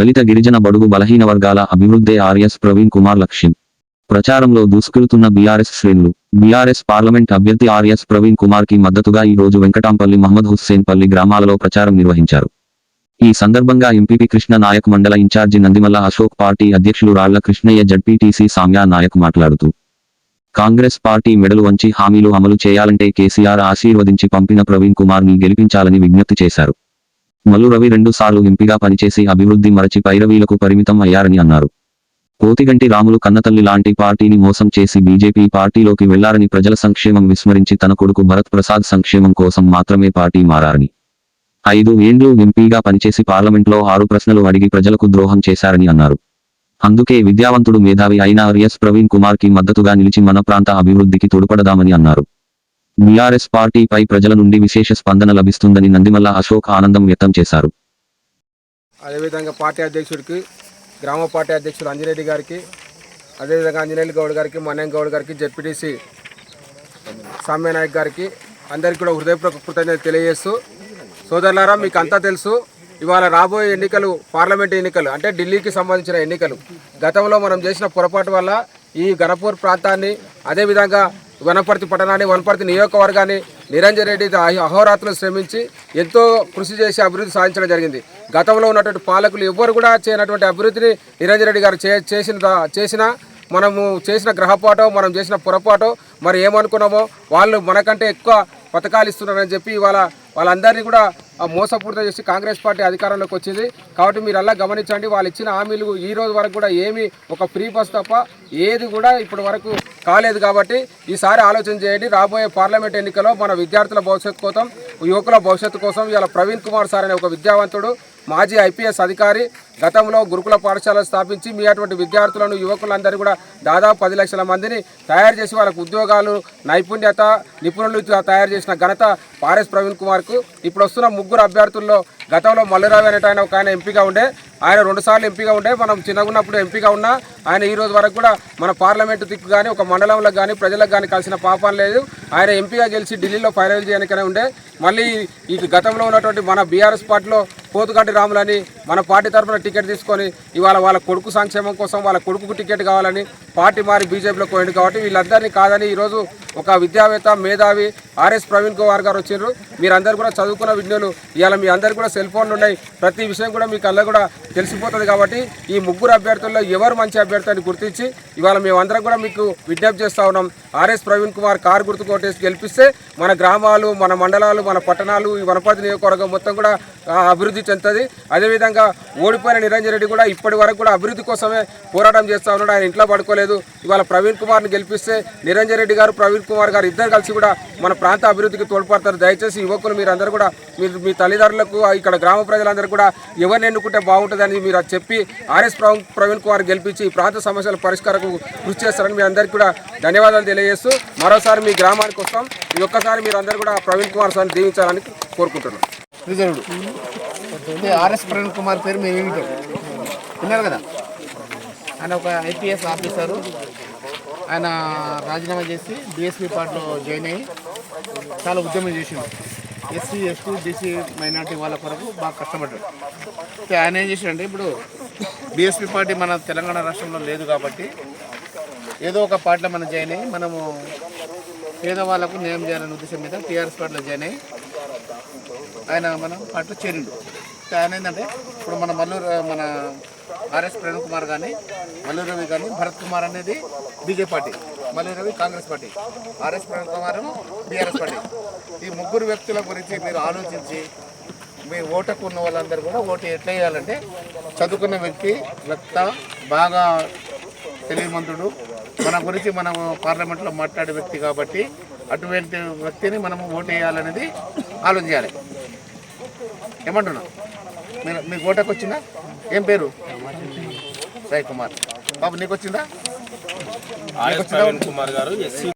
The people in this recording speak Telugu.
దళిత గిరిజన బడుగు బలహీన వర్గాల అభివృద్ధే ఆర్ఎస్ ప్రవీణ్ కుమార్ లక్ష్యం. ప్రచారంలో దూసుకెళ్తున్న బీఆర్ఎస్ శ్రేణులు బీఆర్ఎస్ పార్లమెంట్ అభ్యర్థి ఆర్ఎస్ ప్రవీణ్ కుమార్కి మద్దతుగా ఈ రోజు వెంకటాంపల్లి మహమ్మద్ హుస్సేన్ పల్లి గ్రామాలలో ప్రచారం నిర్వహించారు. ఈ సందర్భంగా ఎంపీపీ కృష్ణ నాయక్ మండల ఇన్ఛార్జి నందిమల్ల అశోక్ పార్టీ అధ్యక్షులు రాళ్ళ కృష్ణయ్య జడ్పీటీసీ సామ్యా నాయక్ మాట్లాడుతూ కాంగ్రెస్ పార్టీ మెడలు వంచి హామీలు అమలు చేయాలంటే కేసీఆర్ ఆశీర్వదించి పంపిన ప్రవీణ్ కుమార్ని గెలిపించాలని విజ్ఞప్తి చేశారు. మల్లు రవి రెండు ఎంపీగా పనిచేసి అభివృద్ధి మరచి పైరవీలకు పరిమితం అయ్యారని అన్నారు. కోతిగంటి రాములు కన్నతల్లి లాంటి పార్టీని మోసం చేసి బీజేపీ పార్టీలోకి వెళ్ళారని ప్రజల సంక్షేమం విస్మరించి తన కొడుకు భరత్ ప్రసాద్ సంక్షేమం కోసం మాత్రమే పార్టీ మారారని. ఐదు ఏండ్లు ఎంపీగా పనిచేసి పార్లమెంట్లో ఆరు ప్రశ్నలు అడిగి ప్రజలకు ద్రోహం చేశారని అన్నారు. అందుకే విద్యావంతుడు మేధావి అయిన ఆర్ఎస్ ప్రవీణ్ కుమార్కి మద్దతుగా నిలిచి మన ప్రాంత అభివృద్ధికి తోడ్పడదామని అన్నారు. బీఆర్ఎస్ పార్టీపై ప్రజల నుండి విశేష స్పందన లభిస్తుందని నందిమల్ల అశోక్ ఆనందం వ్యక్తం చేశారు. అదేవిధంగా పార్టీ అధ్యక్షుడికి గ్రామ పార్టీ అధ్యక్షుడు అంజిరెడ్డి గారికి అదేవిధంగా అంజనేయులు గౌడ్ గారికి మన్యం గౌడ్ గారికి జెడ్పీటీసీ సామ్యనాయక్ గారికి అందరికీ కూడా హృదయపూర్వక కృతజ్ఞత తెలియజేస్తూ సోదరులారా మీకు అంతా తెలుసు ఇవాళ రాబోయే ఎన్నికలు పార్లమెంట్ ఎన్నికలు అంటే ఢిల్లీకి సంబంధించిన ఎన్నికలు. గతంలో మనం చేసిన పొరపాటు వల్ల ఈ గణపూర్ ప్రాంతాన్ని అదేవిధంగా వనపర్తి పట్టణాన్ని వనపర్తి నియోజకవర్గాన్ని నిరంజన్ రెడ్డి అహోరాత్రులు శ్రమించి ఎంతో కృషి చేసి అభివృద్ధి సాధించడం జరిగింది. గతంలో ఉన్నటువంటి పాలకులు ఎవ్వరు కూడా చేయనటువంటి అభివృద్ధిని నిరంజన్ రెడ్డి గారు చే చేసిన చేసిన మనము చేసిన గ్రహపాటో మనం చేసిన పొరపాటో మరి ఏమనుకున్నామో వాళ్ళు మనకంటే ఎక్కువ పథకాలు ఇస్తున్నారని చెప్పి ఇవాళ వాళ్ళందరినీ కూడా ఆ మోసపూరిత చేసి కాంగ్రెస్ పార్టీ అధికారంలోకి వచ్చింది. కాబట్టి మీరు అలా గమనించండి వాళ్ళు ఇచ్చిన హామీలు ఈ రోజు వరకు కూడా ఏమి ఒక ఫ్రీ బస్ తప్ప ఏది కూడా ఇప్పటి వరకు కాలేదు కాబట్టి ఈసారి ఆలోచన చేయండి. రాబోయే పార్లమెంట్ ఎన్నికల్లో మన విద్యార్థుల భవిష్యత్తు కోసం యువకుల భవిష్యత్తు కోసం ఇవాళ ప్రవీణ్ కుమార్ సార్ అనే ఒక విద్యావంతుడు మాజీ ఐపీఎస్ అధికారి గతంలో గురుకుల పాఠశాలలు స్థాపించి మీ అటువంటి విద్యార్థులను యువకులందరూ కూడా దాదాపు పది లక్షల మందిని తయారు చేసి వాళ్ళకు ఉద్యోగాలు నైపుణ్యత నిపుణులు తయారు చేసిన ఘనత పారెస్ ప్రవీణ్ కుమార్కు. ఇప్పుడు వస్తున్న ముగ్గురు అభ్యర్థుల్లో గతంలో మల్లురావు అనేట ఆయన ఒక ఆయన ఎంపీగా ఉండే ఆయన రెండుసార్లు ఎంపీగా ఉండే మనం చిన్నగా ఉన్నప్పుడు ఎంపీగా ఉన్నా ఆయన ఈ రోజు వరకు కూడా మన పార్లమెంటు దిక్కు కానీ ఒక మండలంలో కానీ ప్రజలకు కానీ కలిసిన పాపం లేదు. ఆయన ఎంపీగా గెలిచి ఢిల్లీలో ఫైనల్ చేయడానికనే ఉండే. మళ్ళీ ఈ గతంలో ఉన్నటువంటి మన బీఆర్ఎస్ పార్టీలో పోతుగంటి రాములని మన పార్టీ తరఫున టికెట్ తీసుకొని ఇవాళ వాళ్ళ కొడుకు సంక్షేమం కోసం వాళ్ళ కొడుకు టికెట్ కావాలని పార్టీ మారి బీజేపీలో పోయింది కాబట్టి వీళ్ళందరినీ కాదని ఈరోజు ఒక విద్యావేత్త మేధావి ఆర్ఎస్ ప్రవీణ్ కుమార్ గారు వచ్చారు మీరందరూ కూడా చదువుకున్న విజ్ఞులు ఇవాళ మీ అందరు కూడా సెల్ ఫోన్లు ఉన్నాయి. ప్రతి విషయం కూడా మీకు కళ్ళ కూడా తెలిసిపోతుంది కాబట్టి ఈ ముగ్గురు అభ్యర్థుల్లో ఎవరు మంచి అభ్యర్థి అని గుర్తించి ఇవాళ మేమందరం కూడా మీకు విజ్ఞప్తి చేస్తా ఉన్నాం. ఆర్ఎస్ ప్రవీణ్ కుమార్ కారు గుర్తు కొట్టేసి గెలిపిస్తే మన గ్రామాలు మన మండలాలు మన పట్టణాలు ఈ వనపర్తి నియోజకవర్గం మొత్తం కూడా అభివృద్ధి చెందుతుంది. అదేవిధంగా ఓడిపోయిన నిరంజన్ రెడ్డి కూడా ఇప్పటి వరకు కూడా అభివృద్ధి కోసమే పోరాటం చేస్తా ఉన్నాడు. ఆయన ఇంట్లో పడుకోలేదు. ఇవాళ ప్రవీణ్ కుమార్ని గెలిపిస్తే నిరంజన్ రెడ్డి గారు ప్రవీణ్ కుమార్ గారు ఇద్దరు కలిసి కూడా మన ప్రాంత అభివృద్ధికి తోడ్పడతారు. దయచేసి యువకులు మీరందరూ కూడా మీరు మీ తల్లిదండ్రులకు ఇక్కడ గ్రామ ప్రజలందరూ కూడా ఎవరిని ఎన్నుకుంటే బాగుంటుందని మీరు చెప్పి ఆర్ఎస్ ప్రవీణ్ ప్రవీణ్ కుమార్ గెలిపించి ఈ ప్రాంత సమస్యల పరిష్కారకు కృషి చేస్తారని మీ అందరికీ కూడా ధన్యవాదాలు తెలియజేస్తూ మరోసారి మీ గ్రామానికి వస్తాం. ఈ ఒక్కసారి మీరు అందరూ కూడా ప్రవీణ్ కుమార్ సార్ని దీవించాలని కోరుకుంటున్నాం. రిజర్వ్డ్. ఆర్ఎస్ ప్రవీణ్ కుమార్ పేరు మీరు విన్నారు కదా? ఆయన ఒక ఐపీఎస్ ఆఫీసరు. ఆయన రాజీనామా చేసి బీఎస్పీ పార్టీలో జాయిన్ అయ్యి చాలా ఉద్యమం చేసిండు. ఎస్సీ ఎస్టీ బీసీ మైనార్టీ వాళ్ళ కొరకు బాగా కష్టపడ్డాడు. ఆయన ఏం చేశాడంటే ఇప్పుడు బీఎస్పీ పార్టీ మన తెలంగాణ రాష్ట్రంలో లేదు కాబట్టి ఏదో ఒక పార్టీలో మనం జాయిన్ అయ్యి మనము పేదవాళ్ళకు న్యాయం చేయాలనే ఉద్దేశం మీద టీఆర్ఎస్ పార్టీలో జాయిన్ అయ్యి ఆయన మన పార్టీలో చేరిండు. ఆయన ఏంటంటే ఇప్పుడు మన మల్లూరు మన ఆర్ఎస్ ప్రేమ్ కుమార్ కానీ మల్లూరు రవి కానీ భరత్ కుమార్ అనేది బీజేపీ పార్టీ మళ్ళీ రవి కాంగ్రెస్ పార్టీ ఆర్ఎస్ ప్రభుత్వం బీఆర్ఎస్ పార్టీ. ఈ ముగ్గురు వ్యక్తుల గురించి మీరు ఆలోచించి మీ ఓటకు ఉన్న వాళ్ళందరూ కూడా ఓటు ఎట్లా వేయాలంటే చదువుకున్న వ్యక్తి వ్యక్త బాగా తెలియమంతుడు మన గురించి మనం పార్లమెంట్లో మాట్లాడే వ్యక్తి కాబట్టి అటువంటి వ్యక్తిని మనము ఓటు వేయాలనేది ఆలోచించాలి ఏమంటున్నా మీరు మీకు ఓటకు వచ్చిందా? ఏం పేరు? రై కుమార్. బాబు నీకు వచ్చిందా? ఆర్ఎస్ ప్రవీణ్ కుమార్ గారు ఎస్సీ